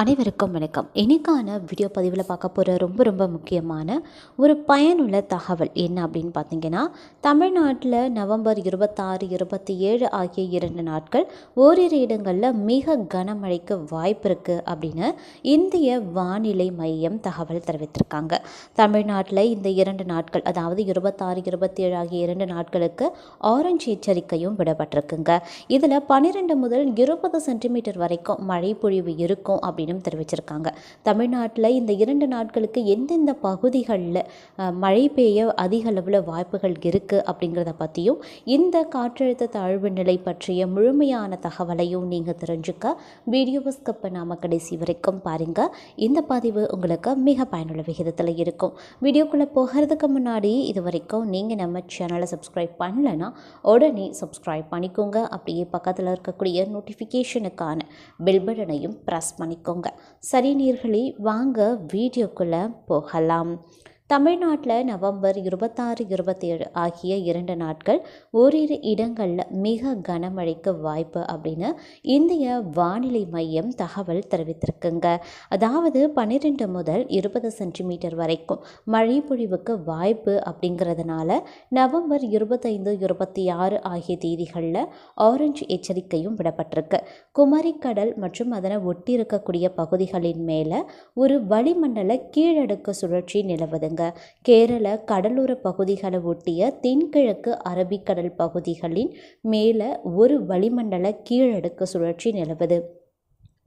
அனைவருக்கும் வணக்கம். இன்னைக்கான வீடியோ பதிவில் பார்க்க போகிற ரொம்ப ரொம்ப முக்கியமான ஒரு பயனுள்ள தகவல் என்ன அப்படின்னு பார்த்தீங்கன்னா தமிழ்நாட்டில் நவம்பர் இருபத்தாறு இருபத்தி ஏழு ஆகிய இரண்டு நாட்கள் ஓரிரு இடங்களில் மிக கனமழைக்கு வாய்ப்பு இருக்குது அப்படின்னு இந்திய வானிலை மையம் தகவல் தெரிவித்திருக்காங்க. தமிழ்நாட்டில் இந்த இரண்டு நாட்கள் அதாவது இருபத்தாறு இருபத்தி ஏழு ஆகிய இரண்டு நாட்களுக்கு ஆரஞ்சு எச்சரிக்கையும் விடப்பட்டிருக்குங்க. இதில் பன்னிரெண்டு முதல் இருபது சென்டிமீட்டர் வரைக்கும் மழை பொழிவு இருக்கும் அப்படின்னு தெரிவிச்சிருக்காங்க. தமிழ்நாட்டில் இந்த இரண்டு நாட்களுக்கு எந்தெந்த பகுதிகளில் மழை பெய்ய அதிக அளவில் வாய்ப்புகள் இருக்குது அப்படிங்கிறத பற்றியும் இந்த காற்றழுத்த தாழ்வு நிலை பற்றிய முழுமையான தகவலையும் நீங்கள் தெரிஞ்சுக்க வீடியோவை ஸ்கப்பை பண்ணாமல் கடைசி வரைக்கும் பாருங்கள் இந்த பதிவு உங்களுக்கு மிக பயனுள்ள விகிதத்தில் இருக்கும். வீடியோக்குள்ளே போகிறதுக்கு முன்னாடி இது வரைக்கும் நீங்கள் நம்ம சேனலை சப்ஸ்கிரைப் பண்ணலைன்னா உடனே சப்ஸ்கிரைப் பண்ணிக்கோங்க. அப்படியே பக்கத்தில் இருக்கக்கூடிய நோட்டிஃபிகேஷனுக்கான பெல் பட்டனையும் ப்ரெஸ் பண்ணிக்கோங்க. சரி நீர்களே வாங்க வீடியோக்குள்ளே போகலாம். தமிழ்நாட்டில் நவம்பர் இருபத்தாறு இருபத்தேழு ஆகிய இரண்டு நாட்கள் ஓரிரு இடங்களில் மிக கனமழைக்கு வாய்ப்பு அப்படின்னு இந்திய வானிலை மையம் தகவல் தெரிவித்திருக்குங்க. அதாவது பன்னிரெண்டு முதல் இருபது சென்டிமீட்டர் வரைக்கும் மழை பொழிவுக்கு வாய்ப்பு அப்படிங்கிறதுனால நவம்பர் இருபத்தைந்து இருபத்தி ஆறு ஆகிய தேதிகளில் ஆரஞ்சு எச்சரிக்கையும் விடப்பட்டிருக்கு. குமரிக்கடல் மற்றும் அதனை ஒட்டி இருக்கக்கூடிய பகுதிகளின் மேலே ஒரு வளிமண்டல கீழடுக்கு சுழற்சி நிலவுதுங்க. கேரள கடலோர பகுதிகளை ஒட்டிய தென்கிழக்கு அரபிக்கடல் பகுதிகளின் மேலே ஒரு வளிமண்டல கீழடுக்கு சுழற்சி நிலவுது.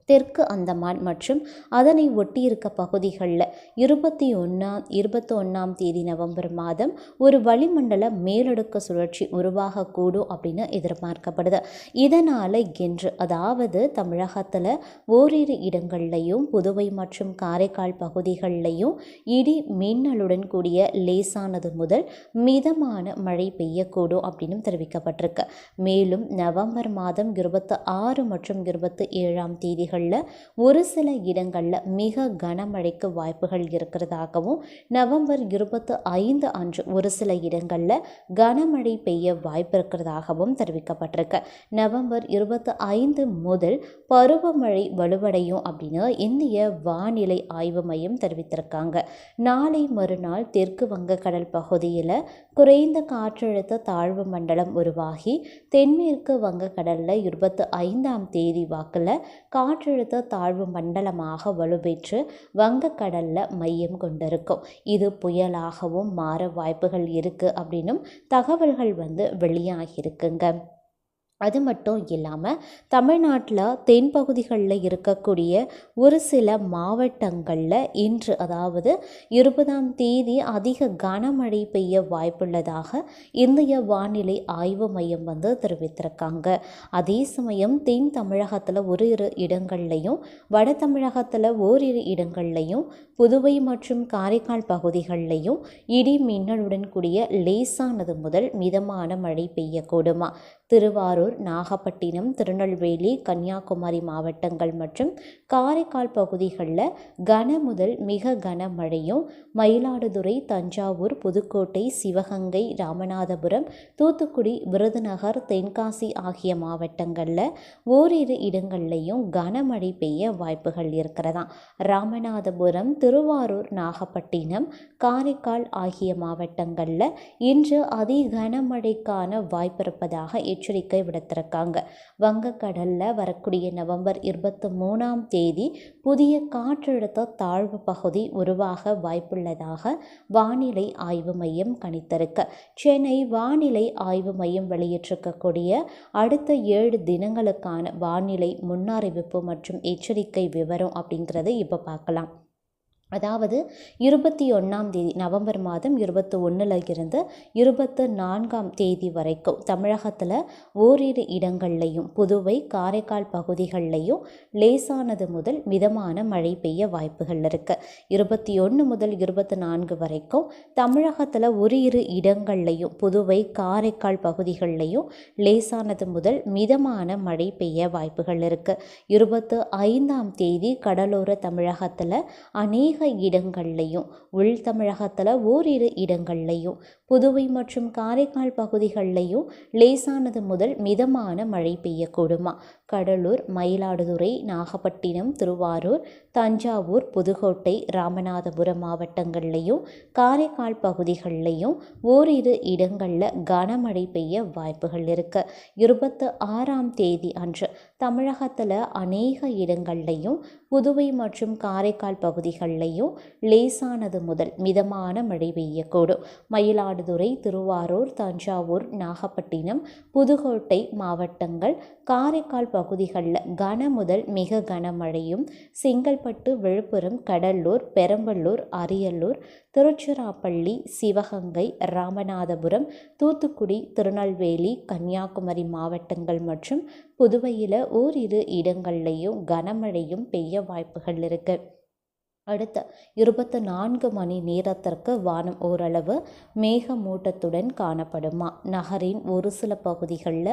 தெற்கு அந்தமான் மற்றும் அதனை ஒட்டியிருக்க பகுதிகளில் இருபத்தி ஒன்றாம் இருபத்தி ஒன்றாம் தேதி நவம்பர் மாதம் ஒரு வளிமண்டல மேலடுக்கு சுழற்சி உருவாகக்கூடும் அப்படின்னு எதிர்பார்க்கப்படுது. இதனால் இன்று அதாவது தமிழகத்தில் ஓரிரு இடங்கள்லையும் புதுவை மற்றும் காரைக்கால் பகுதிகளிலையும் இடி மின்னலுடன் கூடிய லேசானது முதல் மிதமான மழை பெய்யக்கூடும் அப்படின்னு தெரிவிக்கப்பட்டிருக்கு. மேலும் நவம்பர் மாதம் இருபத்தி ஆறு மற்றும் இருபத்தி ஏழாம் தேதிகள் பகுதிகளில் ஒரு சில இடங்களில் மிக கனமழைக்கு வாய்ப்புகள் இருக்கிறதாகவும் நவம்பர் இருபத்தி ஐந்து அன்று ஒரு சில இடங்களில் கனமழை பெய்ய வாய்ப்பு இருக்கிறதாகவும் தெரிவிக்கப்பட்டிருக்கு. நவம்பர் இருபத்தி ஐந்து முதல் பருவமழை வலுவடையும் அப்படின்னு இந்திய வானிலை ஆய்வு மையம் தெரிவித்திருக்காங்க. நாளை மறுநாள் தெற்கு வங்கக்கடல் பகுதியில் குறைந்த காற்றழுத்த தாழ்வு மண்டலம் உருவாகி தென்மேற்கு வங்கக்கடலில் இருபத்தி ஐந்தாம் தேதி வாக்கில் காற்றழுத்த தாழ்வு மண்டலமாக வலுப்பெற்று வங்கக்கடலில் மையம் கொண்டிருக்கும். இது புயலாகவும் மாற வாய்ப்புகள் இருக்குது அப்படின்னும் தகவல்கள் வந்து வெளியாகியிருக்குங்க. அது மட்டும் இல்லாமல் தமிழ்நாட்டில் தென்பகுதிகளில் இருக்கக்கூடிய ஒரு சில மாவட்டங்களில் இன்று அதாவது இருபதாம் தேதி அதிக கனமழை பெய்ய வாய்ப்புள்ளதாக இந்திய வானிலை ஆய்வு மையம் வந்து தெரிவித்திருக்காங்க. அதே சமயம் தென் தமிழகத்தில் ஒரு இரு இடங்கள்லையும் வட தமிழகத்தில் ஓரிரு இடங்கள்லையும் புதுவை மற்றும் காரைக்கால் பகுதிகளிலையும் இடி மின்னலுடன் கூடிய லேசானது முதல் மிதமான மழை பெய்யக்கூடுமா? திருவாரூர் நாகப்பட்டினம் திருநெல்வேலி கன்னியாகுமரி மாவட்டங்கள் மற்றும் காரைக்கால் பகுதிகளில் கன முதல் மிக கனமழையும் மயிலாடுதுறை தஞ்சாவூர் புதுக்கோட்டை சிவகங்கை ராமநாதபுரம் தூத்துக்குடி விருதுநகர் தென்காசி ஆகிய மாவட்டங்களில் ஓரிரு இடங்கள்லையும் கனமழை பெய்ய வாய்ப்புகள் இருக்கிறதா ராமநாதபுரம் திருவாரூர் நாகப்பட்டினம் காரைக்கால் ஆகிய மாவட்டங்களில் இன்று அதி கனமழைக்கான வாய்ப்பிருப்பதாக எச்சரிக்கை விடுத்திருக்காங்க. வங்கக்கடலில் வரக்கூடிய நவம்பர் இருபத்தி மூணாம் தேதி புதிய காற்றழுத்த தாழ்வு பகுதி உருவாக வாய்ப்புள்ளதாக வானிலை ஆய்வு மையம் கணித்திருக்கு. சென்னை வானிலை ஆய்வு மையம் வெளியிட்டிருக்கக்கூடிய அடுத்த ஏழு தினங்களுக்கான வானிலை முன்னறிவிப்பு மற்றும் எச்சரிக்கை விவரம் அப்படிங்கிறத இப்போ பார்க்கலாம். அதாவது இருபத்தி ஒன்றாம் தேதி நவம்பர் மாதம் இருபத்தி ஒன்றில் இருந்து இருபத்து நான்காம் தேதி வரைக்கும் தமிழகத்தில் ஓரிரு இடங்கள்லையும் புதுவை காரைக்கால் பகுதிகளிலையும் லேசானது முதல் மிதமான மழை பெய்ய வாய்ப்புகள் இருக்குது இருபத்தி ஒன்று முதல் இருபத்தி நான்கு வரைக்கும் தமிழகத்தில் ஒரு இரு இடங்கள்லையும் புதுவை காரைக்கால் பகுதிகளிலையும் லேசானது முதல் மிதமான மழை பெய்ய வாய்ப்புகள் இருக்குது இருபத்து ஐந்தாம் தேதி கடலோர தமிழகத்தில் அநேக இடங்கள்லையும் உள் தமிழகத்தில் ஓரிரு இடங்கள்லையும் புதுவை மற்றும் காரைக்கால் பகுதிகளிலையும் லேசானது முதல் மிதமான மழை பெய்யக்கூடுமா? கடலூர் மயிலாடுதுறை நாகப்பட்டினம் திருவாரூர் தஞ்சாவூர் புதுக்கோட்டை ராமநாதபுரம் மாவட்டங்கள்லையும் காரைக்கால் பகுதிகளிலையும் ஓரிரு இடங்களில் கனமழை பெய்ய வாய்ப்புகள் இருக்கு. இருபத்து ஆறாம் தேதி அன்று தமிழகத்தில் அநேக இடங்கள்லையும் புதுவை மற்றும் காரைக்கால் பகுதிகளிலையும் லேசானது முதல் மிதமான மழை பெய்யக்கூடும். மயிலாடுதுறை திருவாரூர் தஞ்சாவூர் நாகப்பட்டினம் புதுக்கோட்டை மாவட்டங்கள் காரைக்கால் பகுதிகளில் கன முதல் மிக கனமழையும் செங்கல்பட்டு விழுப்புரம் கடலூர் பெரம்பலூர் அரியலூர் திருச்சிராப்பள்ளி சிவகங்கை ராமநாதபுரம் தூத்துக்குடி திருநெல்வேலி கன்னியாகுமரி மாவட்டங்கள் மற்றும் புதுவையில் ஓரிரு இடங்கள்லையும் கனமழையும் பெய்ய வாய்ப்புகள் இருக்குது அடுத்த இருபத்து நான்கு மணி நேரத்திற்கு வானம் ஓரளவு மேகமூட்டத்துடன் காணப்படுமா? நகரின் ஒரு சில பகுதிகளில்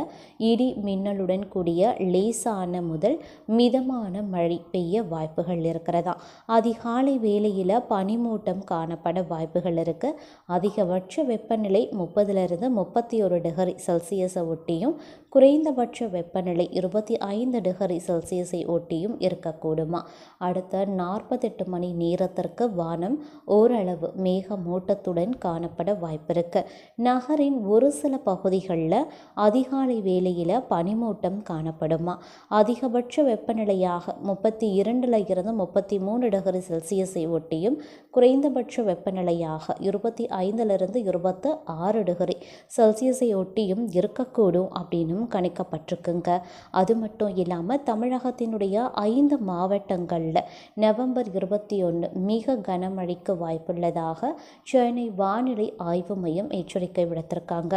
இடி மின்னலுடன் கூடிய லேசான முதல் மிதமான மழை பெய்ய வாய்ப்புகள் இருக்கிறதா? அதிகாலை வேளையில் பனிமூட்டம் காணப்பட வாய்ப்புகள் இருக்குது அதிகபட்ச வெப்பநிலை முப்பதிலிருந்து முப்பத்தி ஒரு டிகிரி செல்சியஸை ஒட்டியும் குறைந்தபட்ச வெப்பநிலை இருபத்தி ஐந்து டிகிரி செல்சியஸை ஒட்டியும் இருக்கக்கூடுமா? அடுத்த நாற்பத்தெட்டு மணி நேரத்திற்கு வானம் ஓரளவு மேகமூட்டத்துடன் காணப்பட வாய்ப்பிருக்கு. நகரின் ஒரு சில பகுதிகளில் அதிகாலை வேளையில் பனிமூட்டம் காணப்படுமா? அதிகபட்ச வெப்பநிலையாக முப்பத்தி இரண்டில் இருந்து முப்பத்தி மூணு டிகிரி செல்சியஸை ஒட்டியும் குறைந்தபட்ச வெப்பநிலையாக இருபத்தி ஐந்திலிருந்து இருபத்து ஆறு டிகிரி செல்சியஸை ஒட்டியும் இருக்கக்கூடும் அப்படின்னும் கணிக்கப்பட்டிருக்குங்க. அது மட்டும் இல்லாமல் தமிழகத்தினுடைய ஐந்து மாவட்டங்களில் நவம்பர் இருபத்தி ஒன்று மிக கனமழைக்கு வாய்ப்புள்ளதாக சென்னை வானிலை ஆய்வு மையம் எச்சரிக்கை விடுத்திருக்காங்க.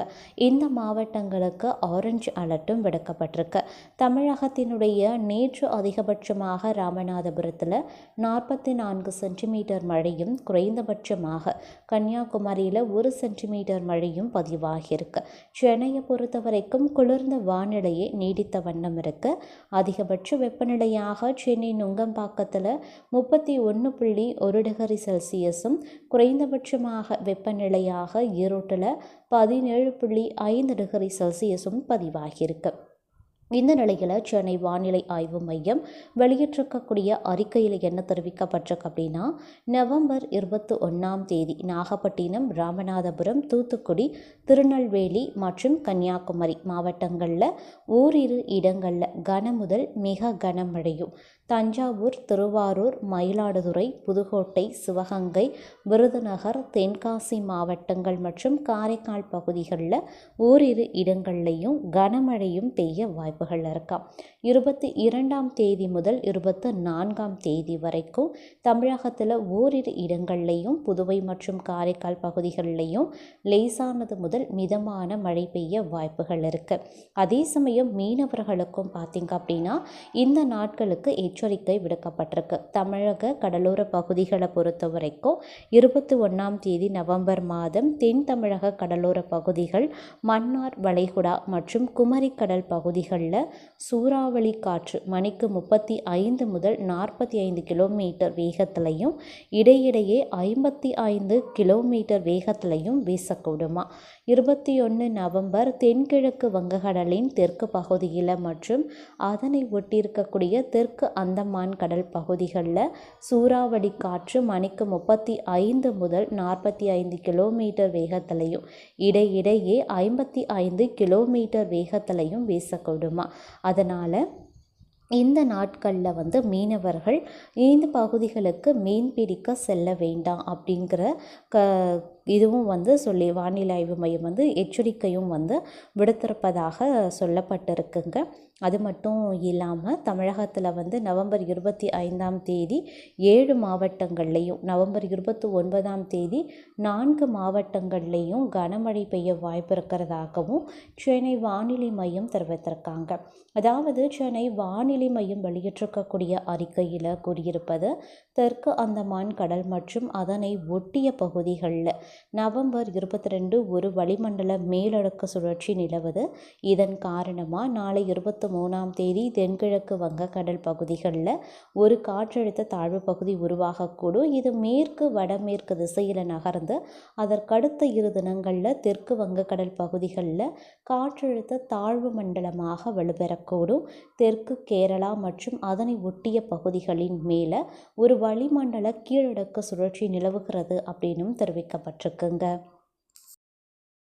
இந்த மாவட்டங்களுக்கு ஆரஞ்சு அலர்ட்டும் விடுக்கப்பட்டிருக்கு. தமிழகத்தினுடைய நேற்று அதிகபட்சமாக ராமநாதபுரத்தில் நாற்பத்தி நான்கு சென்டிமீட்டர் மழையும் குறைந்தபட்சமாக கன்னியாகுமரியில் ஒரு சென்டிமீட்டர் மழையும் பதிவாகியிருக்கு. சென்னையை பொறுத்த வரைக்கும் குளிர்ந்த வானிலையே நீடித்த வண்ணம் இருக்கு. அதிகபட்ச வெப்பநிலையாக சென்னை நுங்கம்பாக்கத்தில் முப்பத்தி ஒன்று புள்ளி ஒரு டிகிரி செல்சியஸும் குறைந்தபட்சமாக வெப்பநிலையாக ஈரோட்டில் பதினேழு புள்ளி ஐந்து டிகிரி செல்சியஸும் பதிவாகியிருக்கு. இந்த நிலையில் சென்னை வானிலை ஆய்வு மையம் வெளியிட்டிருக்கக்கூடிய அறிக்கையில் என்ன தெரிவிக்கப்பட்டிருக்கு அப்படின்னா நவம்பர் இருபத்தி ஒன்றாம் தேதி நாகப்பட்டினம் ராமநாதபுரம் தூத்துக்குடி திருநெல்வேலி மற்றும் கன்னியாகுமரி மாவட்டங்களில் ஓரிரு இடங்களில் கன முதல் மிக கனமழையும். தஞ்சாவூர் திருவாரூர் மயிலாடுதுறை புதுக்கோட்டை சிவகங்கை விருதுநகர் தென்காசி மாவட்டங்கள் மற்றும் காரைக்கால் பகுதிகளில் ஓரிரு இடங்கள்லையும் கனமழையும் பெய்ய வாய்ப்பு வாய்ப்புகள் இருக்காம் இருபத்தி இரண்டாம் தேதி முதல் இருபத்தி நான்காம் தேதி வரைக்கும் தமிழகத்தில் ஓரிரு இடங்கள்லையும் புதுவை மற்றும் காரைக்கால் பகுதிகளிலையும் லேசானது முதல் மிதமான மழை பெய்ய வாய்ப்புகள் இருக்கு. அதே சமயம் மீனவர்களுக்கும் பார்த்தீங்க அப்படின்னா இந்த நாட்களுக்கு எச்சரிக்கை விடுக்கப்பட்டிருக்கு. தமிழக கடலோர பகுதிகளை பொறுத்த வரைக்கும் இருபத்தி ஒன்றாம் தேதி நவம்பர் மாதம் தென் தமிழக கடலோர பகுதிகள் மன்னார் வளைகுடா மற்றும் குமரிக்கடல் பகுதிகள் பகுதிகளில் சூறாவளி காற்று மணிக்கு முப்பத்தி ஐந்து முதல் நாற்பத்தி ஐந்து கிலோமீட்டர் வேகத்திலையும் இடையிடையே ஐம்பத்தி ஐந்து கிலோமீட்டர் வேகத்திலையும் வீசக்கூடுமா? இருபத்தி ஒன்று நவம்பர் தென்கிழக்கு வங்கக்கடலின் தெற்கு பகுதியில் மற்றும் அதனை ஒட்டியிருக்கக்கூடிய தெற்கு அந்தமான் கடல் பகுதிகளில் சூறாவளி காற்று மணிக்கு முப்பத்தி ஐந்து முதல் நாற்பத்தி ஐந்து கிலோமீட்டர் வேகத்திலையும் இடையிடையே ஐம்பத்தி ஐந்து கிலோமீட்டர் வேகத்திலையும் வீசக்கூடுமா? அதனால் இந்த நாட்களில் வந்து மீனவர்கள் இந்த பகுதிகளுக்கு மீன் பிடிக்க செல்ல வேண்டாம் அப்படிங்கிற க இதுவும் வந்து சொல்லி வானிலை ஆய்வு மையம் வந்து எச்சரிக்கையும் வந்து விடுத்திருப்பதாக சொல்லப்பட்டிருக்குங்க. அது மட்டும் இல்லாமல் தமிழகத்தில் வந்து நவம்பர் இருபத்தி ஐந்தாம் தேதி ஏழு மாவட்டங்கள்லேயும் நவம்பர் இருபத்தி ஒன்பதாம் தேதி நான்கு மாவட்டங்கள்லேயும் கனமழை பெய்ய வாய்ப்பு இருக்கிறதாகவும் சென்னை வானிலை மையம் தெரிவித்திருக்காங்க. அதாவது சென்னை வானிலை மையம் வெளியிட்டிருக்கக்கூடிய அறிக்கையில் கூறியிருப்பது தெற்கு அந்தமான் கடல் மற்றும் அதனை ஒட்டிய பகுதிகளில் நவம்பர் இருபத்தி ரெண்டு ஒரு வளிமண்டல மேலடுக்கு சுழற்சி நிலவுது. இதன் காரணமாக நாளை இருபத்தி மூணாம் தேதி தென்கிழக்கு வங்கக்கடல் பகுதிகளில் ஒரு காற்றழுத்த தாழ்வு பகுதி உருவாகக்கூடும். இது மேற்கு வடமேற்கு திசையில் நகர்ந்து அதற்கடுத்த இரு தினங்களில் தெற்கு வங்கக்கடல் பகுதிகளில் காற்றழுத்த தாழ்வு மண்டலமாக வலுப்பெறக்கூடும் தெற்கு கேரளா மற்றும் அதனை ஒட்டிய பகுதிகளின் மேலே ஒரு வளிமண்டல கீழடுக்கு சுழற்சி நிலவுகிறது அப்படின்னும் தெரிவிக்கப்பட்டிருக்குங்க.